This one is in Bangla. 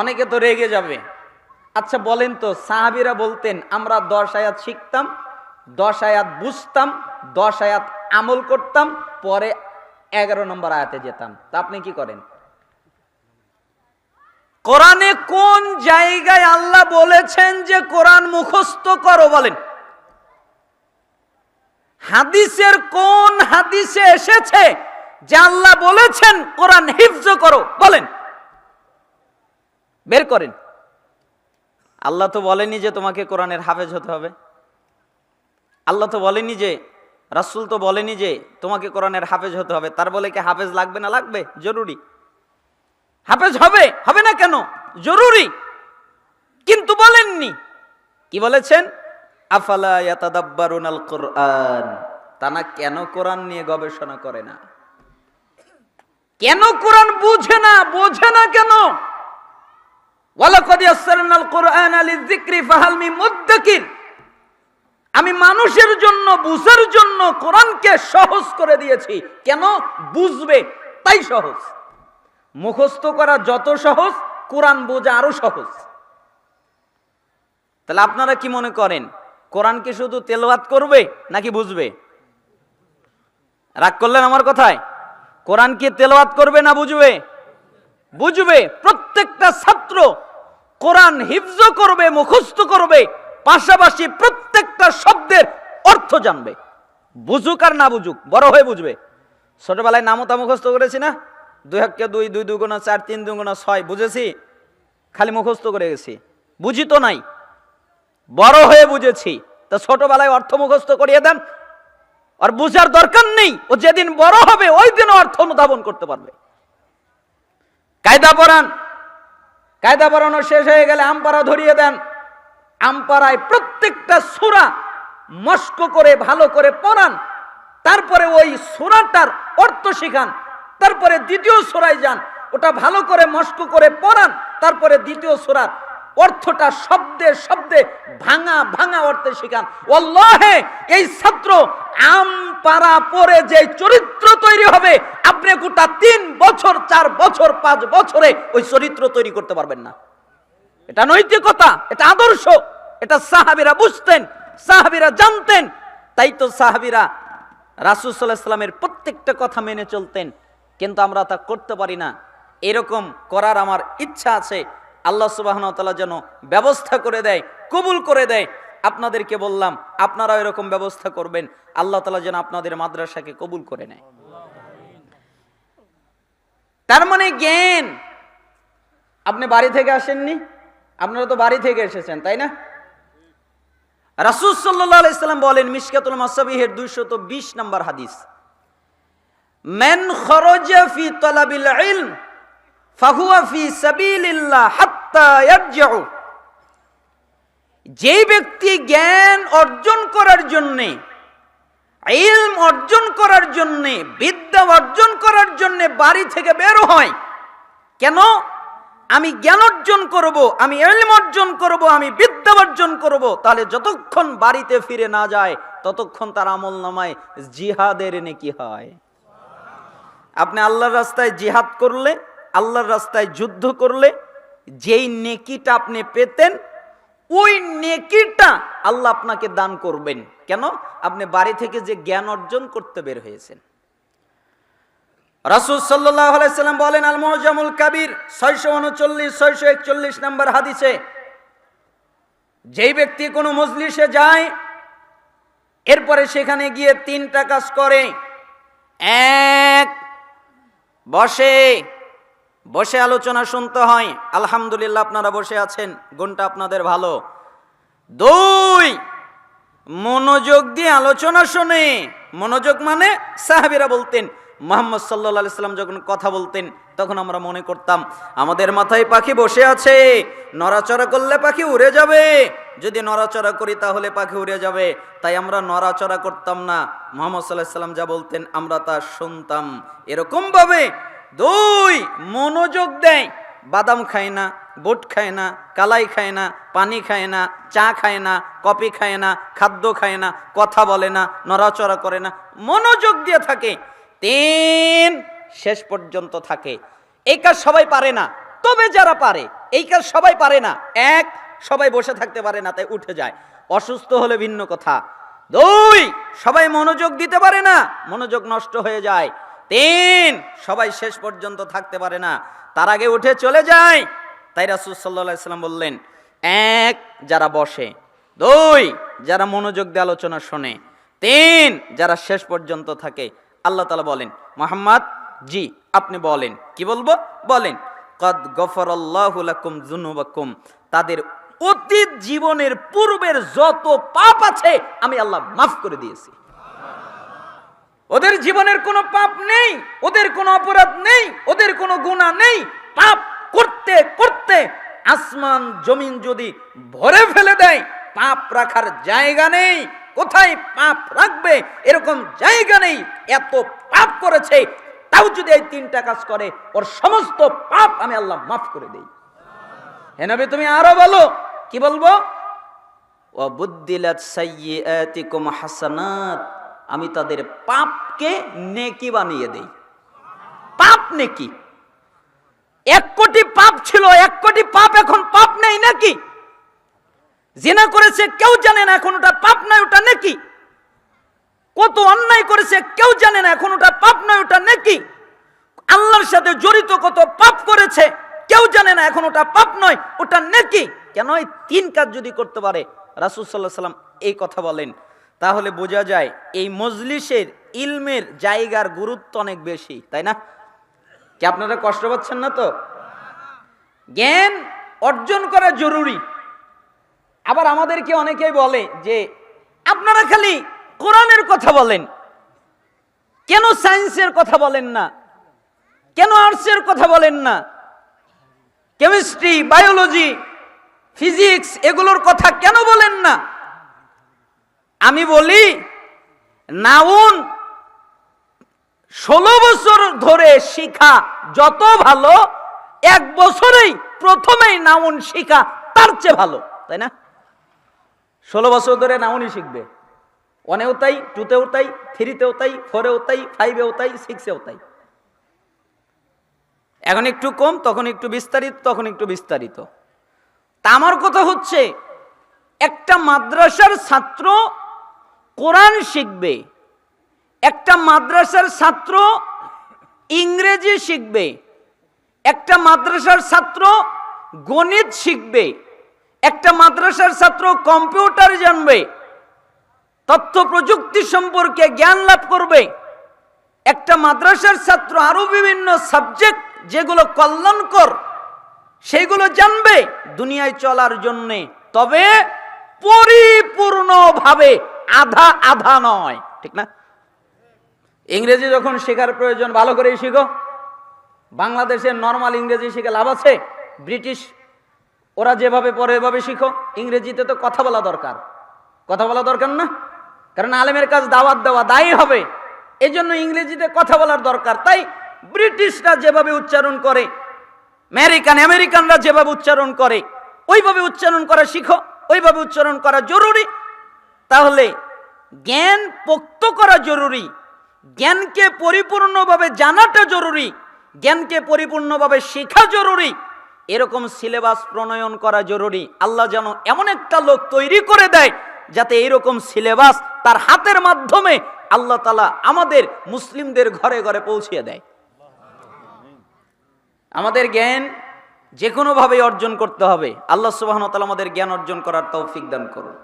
অনেকে তো রেগে যাবে। আচ্ছা বলেন তো, সাহাবিরা বলতেন, আমরা দশ আয়াত শিখতাম, দশ আয়াত বুঝতাম, দশ আয়াত আমল করতাম, পরে এগারো নম্বর আয়াতে যেতাম। তা আপনি কি করেন? কোরআনে কোন জায়গায় আল্লাহ বলেছেন যে কোরআন মুখস্থ করো বলেন? হাদিসের কোন হাদিসে এসেছে যে আল্লাহ বলেছেন, কোরআন হিফজ করো বলেন? বের করেন। আল্লাহ তো বলেনি যে তোমাকে কোরআনের হাফেজ হতে হবে। আল্লাহ তো বলেনি যে, রাসূল তো বলেনি যে তোমাকে কোরআনের হাফেজ হতে হবে। তার বলে কি হাফেজ লাগবে না লাগবে? জরুরি। হাফেজ হবে? হবে না কেন? জরুরি। কিন্তু বলেননি। কি বলেছেন? তারা কেন কোরআন নিয়ে গবেষণা করে না? কেন কোরআন বুঝে না? বোঝে না কেন? আমি মানুষের জন্য, বুঝার জন্য কোরআনকে সহজ করে দিয়েছি। কেন? বুঝবে, তাই সহজ। মুখস্থ করা যত সহজ, কোরআন বোঝা আরও সহজ। তাহলে আপনারা কি মনে করেন, কোরআন কি শুধু তেলাওয়াত করবে নাকি বুঝবে? রাগ করলেন আমার কথায়? কোরআন কি তেলাওয়াত করবে না বুঝবে? বুঝবে, প্রত্যেকটা ছাত্র কোরআন হিফজ করবে, মুখস্থ করবে, পাশাপাশি প্রত্যেকটা শব্দের অর্থ জানবে। বুঝুক আর না বুঝুক, বড় হয়ে বুঝবে। ছোটবেলায় নামতা মুখস্থ করেছি না? দুই হককে দুই দুই দুগুণা চার, তিন দুগুণা ছয়, বুঝেছি? খালি মুখস্থ করে গেছি। বুঝি তো নাই। বড় হয়ে বুঝেছি। তা ছোটবেলায় অর্থ মুখস্থ করিয়ে দেন। আর বুঝার দরকার নেই। ও যেদিন বড় হবে, ওই দিন অর্থ অনুধাবন করতে পারবে। কায়দা পড়ান। কায়দা পড়ানো শেষ হয়ে গেলে আমপাড়া ধরিয়ে দেন। আমপাড়ায় প্রত্যেকটা সুরা মস্ক করে, ভালো করে পড়ান। তারপরে ওই সুরাটার অর্থ শিখান। তারপরে দ্বিতীয় সুরায় যান। ওটা ভালো করে মস্ক করে পড়ান। তারপরে দ্বিতীয় সুরার অর্থটা শব্দে শব্দে ভাঙা ভাঙা অর্থে শিখান। ওল্লাহে এই ছাত্র আম পাড়া পরে যে চরিত্র তৈরি হবে, আপনি গোটা তিন বছর, চার বছর, পাঁচ বছরে ওই চরিত্র তৈরি করতে পারবেন না। এটা নৈতিকতা, এটা আদর্শ, এটা সাহাবিরা বুঝতেন, সাহাবিরা জানতেন, তাই তো সাহাবিরা রাসুসাল্লাহ সাল্লামের প্রত্যেকটা কথা মেনে চলতেন, কিন্তু আমরা তা করতে পারি না। এরকম করার আমার ইচ্ছা আছে আল্লাহ সুবাহন তালা যেন ব্যবস্থা করে দেয়, কবুল করে দেয়। আপনাদেরকে বললাম আপনারা এরকম ব্যবস্থা করবেন, আল্লাহ তালা যেন আপনাদের মাদ্রাসাকে কবুল করে নেয়। তার মানে জ্ঞান, আপনি বাড়ি থেকে আসেননি? আপনারা তো বাড়ি থেকে এসেছেন, তাই না? রাসুল বলেন মিসকাতুল মাসাবিহের দুইশত বিশ নম্বর হাদিস, মেন খরজা ফি তলাবিল ফাহুয়া ফি ইয়ারজিউ যেই ব্যক্তি জ্ঞান অর্জন করার জন্যে, ইলম অর্জন করার জন্যে, বিদ্যা অর্জন করার জন্যে বাড়ি থেকে বের হয়, কেন? আমি জ্ঞান অর্জন করব, আমি এলম অর্জন করব, আমি বিদ্যা অর্জন করব, তাহলে যতক্ষণ বাড়িতে ফিরে না যায়, ততক্ষণ তার আমল নামায় জিহাদের নেকি হয়। আপনি আল্লাহর রাস্তায় জিহাদ করলে, আল্লাহর রাস্তায় যুদ্ধ করলে যেই নেকিটা আপনি পেতেন, ওই নেকিটা আল্লাহ আপনাকে দান করবেন। কেন? আপনি বাড়ি থেকে যে জ্ঞান অর্জন করতে বের হয়েছেন। রাসুল সাল্লাহ সাল্লাম বলেন আল মোজামুল কাবির, ছয়শো উনচল্লিশ, ছয়শো একচল্লিশ নম্বর হাদিসে, যেই ব্যক্তি কোনো মজলিসে যায়, এরপরে সেখানে গিয়ে তিনটা কাজ করে। এক, বসে বসে আলোচনা শুনতে হয়। আলহামদুলিল্লাহ আপনারা বসে আছেন, গুণটা আপনাদের ভালো। দুই, মনোযোগ দিয়ে আলোচনা শোনে। মনোযোগ মানে সাহাবিরা বলতেন, মোহাম্মদ সাল্লা সাল্লাম যখন কথা বলতেন, তখন আমরা মনে করতাম, আমাদের মাথায় পাখি বসে আছে, নড়াচড়া করলে পাখি উড়ে যাবে। যদি নড়াচড়া করি তাহলে পাখি উড়ে যাবে। তাই আমরা নড়াচড়া করতাম না। মোহাম্মদ সাল্লাহ সাল্লাম যা বলতেন, আমরা তা শুনতাম। এরকমভাবে দুই, মনোযোগ দেয়। বাদাম খায় না, বুট খায় না, কালাই খায় না, পানি খায় না, চা খায় না, কফি খায় না, খাদ্য খায় না, কথা বলে না, নড়াচড়া করে না, মনোযোগ দিয়ে থাকে। তিন, শেষ পর্যন্ত থাকে। এই কাজ সবাই পারে না, তবে যারা পারে, এই কাজ সবাই পারে না। এক, সবাই বসে থাকতে পারে না, তাই উঠে যায়। অসুস্থ হলে ভিন্ন কথা। দুই, সবাই মনোযোগ দিতে পারে না, মনোযোগ নষ্ট হয়ে যায়। তিন। সবাই শেষ পর্যন্ত থাকতে পারে না। তার আগে উঠে চলে যায় তাই রাসুল বললেন, এক, যারা বসে। দুই, যারা মনোযোগ দিয়ে আলোচনা শোনে। তিন, যারা শেষ পর্যন্ত থাকে। আল্লাহ তালা বলেন, মোহাম্মদ, জি, আপনি বলেন। কি বলব? বলেন, কদ গফর আল্লাহুলাকুম জুনুবাকুম তাদের অতীত জীবনের পূর্বের যত পাপ আছে, আমি আল্লাহ মাফ করে দিয়েছি। ওদের জীবনের কোনো পাপ নেই, ওদের কোনো অপরাধ নেই, ওদের কোনো গুণা নেই। পাপ করতে করতে আসমান, জমিন যদি ভরে ফেলে দেয়, পাপ রাখার জায়গা নেই। কোথায় পাপ রাখবে? এরকম জায়গা নেই। এত পাপ করেছে, তাও যদি এই তিনটা কাজ করে, ওর সমস্ত পাপ আমি আল্লাহ মাফ করে দেই। হেনবে তুমি আরও বলো, কি বলব? ও বুদ্দিলাত সাইয়্যাতিকুম হাসানাত। আমি তাদের পাপকে নেকি বানিয়ে দেই। পাপ নেকি? এক কোটি পাপ ছিল, এক কোটি পাপ এখন পাপ নেই নাকি? জেনা করেছে, কেউ জানে না এখন ওটা পাপ নয়, ওটা নাকি? কত অন্যায় করেছে, কেউ জানে না এখন ওটা পাপ নয়, ওটা নাকি? আল্লাহর সাথে জড়িত কত পাপ করেছে, কেউ জানে না এখন ওটা পাপ নয়, ওটা নেকি? কেন এই তিন কাজ যদি করতে পারে? রাসুল সাল্লাহ সাল্লাম এই কথা বলেন। তাহলে বোঝা যায় এই মজলিসের ইলমের জায়গার গুরুত্ব অনেক বেশি, তাই না? কি আপনারা কষ্ট পাচ্ছেন না তো? জ্ঞান অর্জন করা জরুরি। আবার আমাদেরকে অনেকেই বলে যে, আপনারা খালি কোরআনের কথা বলেন। কেন সায়েন্সের কথা বলেন না? কেন আর্টসের কথা বলেন না? কেমিস্ট্রি, বায়োলজি, ফিজিক্স, এগুলোর কথা কেন বলেন না? আমি বলি, নাউন ষোলো বছর ধরে শিখা যত ভালো, এক বছরেই প্রথমেই নাউন শিখা তার চেয়ে ভালো, তাই না? ষোলো বছর ধরে নাউনই শিখবে। ওয়ানেও তাই টুতেও তাই থ্রিতেও তাই ফোরেও তাই ফাইভেও তাই সিক্সেও তাই। এখন একটু কম, তখন একটু বিস্তারিত, তখন একটু বিস্তারিত। তা আমার কথা হচ্ছে, একটা মাদ্রাসার ছাত্র কোরআন শিখবে, একটা মাদ্রাসার ছাত্র ইংরেজি শিখবে, একটা মাদ্রাসার ছাত্র গণিত শিখবে, একটা মাদ্রাসার ছাত্র কম্পিউটার জানবে, তথ্য প্রযুক্তি সম্পর্কে জ্ঞান লাভ করবে, একটা মাদ্রাসার ছাত্র আরও বিভিন্ন সাবজেক্ট যেগুলো কল্যাণকর সেইগুলো জানবে দুনিয়ায় চলার জন্যে, তবে পরিপূর্ণভাবে আধা আধা নয়। ঠিক না? ইংরেজি যখন শেখার প্রয়োজন, ভালো করে শিখো। বাংলাদেশের নর্মাল ইংরেজি শিখে লাভ আছে, ব্রিটিশ ওরা যেভাবে পড়ে এভাবে শিখো। ইংরেজিতে তো কথা বলা দরকার। কথা বলা দরকার না। কারণ আলেমের কাজ দাওয়াত দেওয়া দায়ী হবে। এই জন্য ইংরেজিতে কথা বলার দরকার। তাই ব্রিটিশরা যেভাবে উচ্চারণ করে, আমেরিকান, আমেরিকানরা যেভাবে উচ্চারণ করে, ওইভাবে উচ্চারণ করা শিখো। ওইভাবে উচ্চারণ করা জরুরি। তাহলে জ্ঞান পোক্ত করা জরুরি। জ্ঞানকে পরিপূর্ণভাবে জানাটা জরুরি। জ্ঞানকে পরিপূর্ণভাবে শেখা জরুরি। এরকম সিলেবাস প্রণয়ন করা জরুরি। আল্লাহ যেন এমন একটা লোক তৈরি করে দেয় যাতে এইরকম সিলেবাস তার হাতের মাধ্যমে আল্লাহ তালা আমাদের মুসলিমদের ঘরে ঘরে পৌঁছিয়ে দেয়। আমাদের জ্ঞান যে কোনোভাবে অর্জন করতে হবে। আল্লাহ সুবাহন তালা আমাদের জ্ঞান অর্জন করার তৌফিক দান করুন।